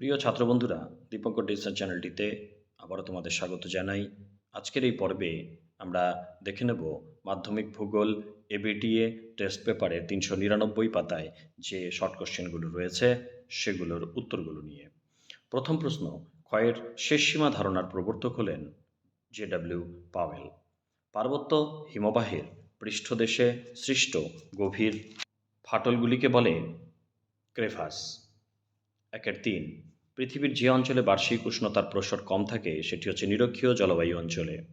প্রিয় ছাত্রবন্ধুরা, দীপঙ্কর ডিজিটাল চ্যানেলটিতে আবারও তোমাদের স্বাগত জানাই। আজকের এই পর্বে আমরা দেখে নেব মাধ্যমিক ভূগোল, এবিটিএ, টেস্ট পেপারের তিনশো নিরানব্বই পাতায় যে শর্ট কোশ্চেনগুলো রয়েছে, সেগুলোর উত্তরগুলো নিয়ে। প্রথম প্রশ্ন, ক্ষয়ের শেষ সীমা ধারণার প্রবর্তক হলেন জে ডাব্লিউ পাওয়েল। পার্বত্য হিমবাহের পৃষ্ঠদেশে সৃষ্ট গভীর ফাটলগুলিকে বলে ক্রেভাস। একের তিন। পৃথিবীর যে অঞ্চলে বার্ষিক উষ্ণতার প্রসর কম থাকে, সেটি হচ্ছে নিরক্ষীয় জলবায়ু অঞ্চলে।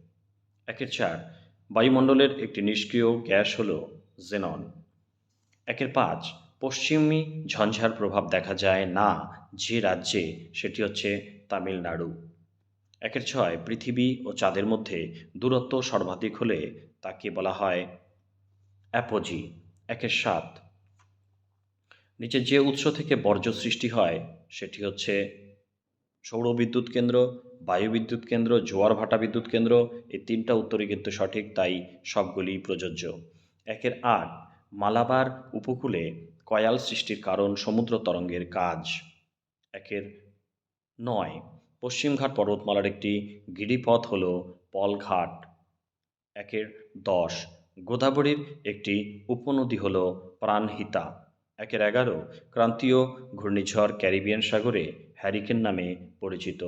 একের চার, বায়ুমণ্ডলের একটি নিষ্ক্রিয় গ্যাস হল জেনন একের পাঁচ, পশ্চিমী ঝঞ্ঝার প্রভাব দেখা যায় না যে রাজ্যে, সেটি হচ্ছে তামিলনাড়ু। একের ছয়, পৃথিবী ও চাঁদের মধ্যে দূরত্ব সর্বাধিক হলে তাকে বলা হয় অ্যাপোজি। একের সাত নিচে যে উৎস থেকে বর্জ্য সৃষ্টি হয়, সেটি হচ্ছে সৌর বিদ্যুৎ কেন্দ্র বায়ু বিদ্যুৎ কেন্দ্র, জোয়ার ভাটা বিদ্যুৎ কেন্দ্র, এই তিনটা উত্তরই কিন্তু সঠিক, তাই সবগুলি প্রযোজ্য। একের আট, মালাবার উপকূলে কয়াল সৃষ্টির কারণ সমুদ্র তরঙ্গের কাজ। একের নয় পশ্চিমঘাট পর্বতমালার একটি গিরিপথ হল পলঘাট একের দশ, গোদাবরীর একটি উপনদী হল প্রাণহিতা। একের এগারো ক্রান্তীয় ঘূর্ণিঝড় ক্যারিবিয়ান সাগরে হ্যারিকেন নামে পরিচিত।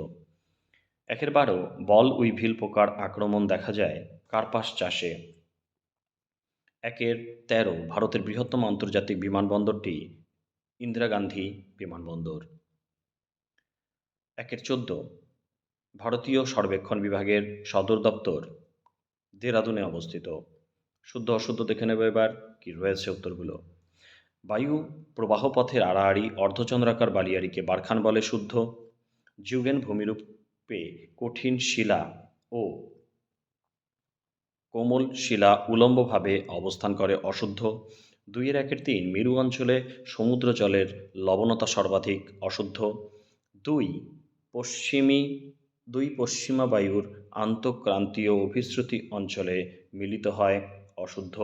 একের বারো বল উইভিল পোকার আক্রমণ দেখা যায় কার্পাস চাষে। একের তেরো ভারতের বৃহত্তম আন্তর্জাতিক বিমানবন্দরটি ইন্দিরা গান্ধী বিমানবন্দর। একের চোদ্দ ভারতীয় সর্বেক্ষণ বিভাগের সদর দপ্তর দেরাদুনে অবস্থিত। শুদ্ধ অশুদ্ধ দেখে নেবে এবার কি রয়েছে উত্তরগুলো। বায়ু প্রবাহ পথের আড়াআড়ি অর্ধচন্দ্রাকার বালিয়াড়িকে বারখান বলে শুদ্ধ। যুগেন ভূমিরূপে কঠিন শিলা ও কোমল শিলা উলম্বভাবে অবস্থান করে অশুদ্ধ। দুইয়ের একের তিন মেরু অঞ্চলে সমুদ্র জলের লবণতা সর্বাধিক অশুদ্ধ। দুই পশ্চিমী, দুই পশ্চিমা বায়ুর আন্তঃক্রান্তীয় অভিশ্রুতি অঞ্চলে মিলিত হয় অশুদ্ধ।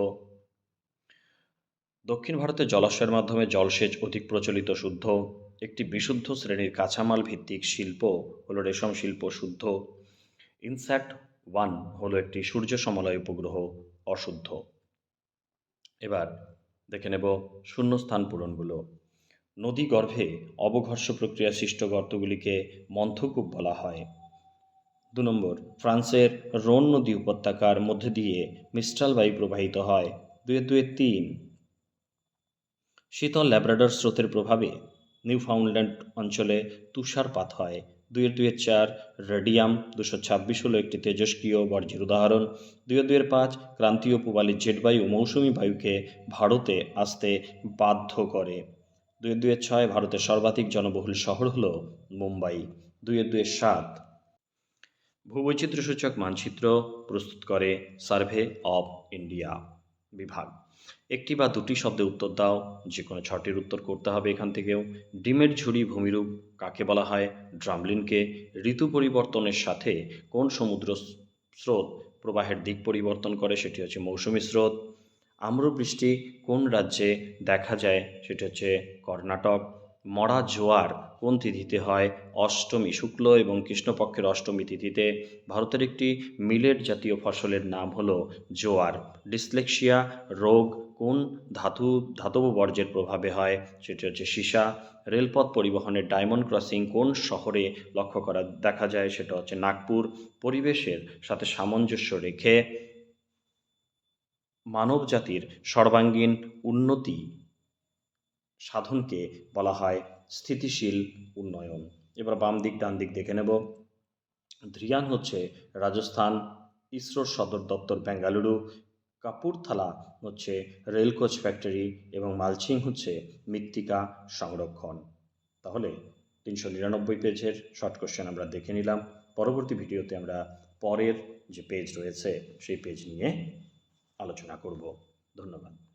দক্ষিণ ভারতে জলাশয়ের মাধ্যমে জলসেচ অধিক প্রচলিত শুদ্ধ, একটি বিশুদ্ধ শ্রেণির কাঁচামাল ভিত্তিক শিল্প হলো রেশম শিল্প শুদ্ধ। ইনস্যাক্ট ওয়ান হলো একটি সূর্য সমলয় উপগ্রহ অশুদ্ধ। এবার দেখে নেব শূন্যস্থান পূরণগুলো। নদী গর্ভে অবঘর্ষ প্রক্রিয়া সৃষ্ট গর্তগুলিকে মন্থকূপ বলা হয়। দু নম্বর, ফ্রান্সের রোন নদী উপত্যকার মধ্যে দিয়ে মিস্ট্রাল বায়ু প্রবাহিত হয়। দুয়ে দুয়ে তিন। শীতল ল্যাব্রাডর স্রোতের প্রভাবে নিউফাউন্ডল্যান্ড অঞ্চলে তুষারপাত হয়। দুয়ের দুয়ের চার রেডিয়াম দুশো ছাব্বিশ হলো একটি তেজস্ক্রিয় বর্জ্যের উদাহরণ। দুয়ে দুয়ের পাঁচ ক্রান্তীয় পূবালি জেটবায়ু মৌসুমি বায়ুকে ভারতে আসতে বাধ্য করে। দুয়ের দুয়ের ছয় ভারতের সর্বাধিক জনবহুল শহর হলো মুম্বাই। দুয়ের দুয়ের সাত ভূবৈচিত্র্যসূচক মানচিত্র প্রস্তুত করে সার্ভে অফ ইন্ডিয়া বিভাগ। একটি বা দুটি শব্দে উত্তর দাও, যে কোনো ছটির উত্তর করতে হবে এখান থেকেও। ডিমের ঝুড়ি ভূমিরূপ কাকে বলা হয়? ড্রামলিনকে ঋতু পরিবর্তনের সাথে কোন সমুদ্র স্রোত প্রবাহের দিক পরিবর্তন করে? সেটি হচ্ছে মৌসুমি স্রোত। আম্রবৃষ্টি কোন রাজ্যে দেখা যায়? সেটি হচ্ছে কর্ণাটক। মরা জোয়ার কোন তিথিতে হয়? অষ্টমী, শুক্ল এবং কৃষ্ণপক্ষের অষ্টমী তিথিতে ভারতের একটি মিলেট জাতীয় ফসলের নাম হল জোয়ার। ডিসলেক্সিয়া রোগ কোন ধাতু, ধাতব বর্জ্যের প্রভাবে হয়? সেটি হচ্ছে সীসা। রেলপথ পরিবহনের ডায়মন্ড ক্রসিং কোন শহরে লক্ষ্য করা দেখা যায়? সেটা হচ্ছে নাগপুর। পরিবেশের সাথে সামঞ্জস্য রেখে মানব জাতির সর্বাঙ্গীন উন্নতি সাধনকে বলা হয় স্থিতিশীল উন্নয়ন। এবার বাম দিক, ডান দিক দেখে নেব। ধ্রিয়ান হচ্ছে রাজস্থান, ইসরোর সদর দপ্তর বেঙ্গালুরু, কাপুরথালা হচ্ছে রেল কোচ ফ্যাক্টরি এবং মালচিং হচ্ছে মৃত্তিকা সংরক্ষণ। তাহলে তিনশো নিরানব্বই পেজের শর্ট কোশ্চেন আমরা দেখে নিলাম। পরবর্তী ভিডিওতে আমরা পরের যে পেজ রয়েছে, সেই পেজ নিয়ে আলোচনা করব। ধন্যবাদ।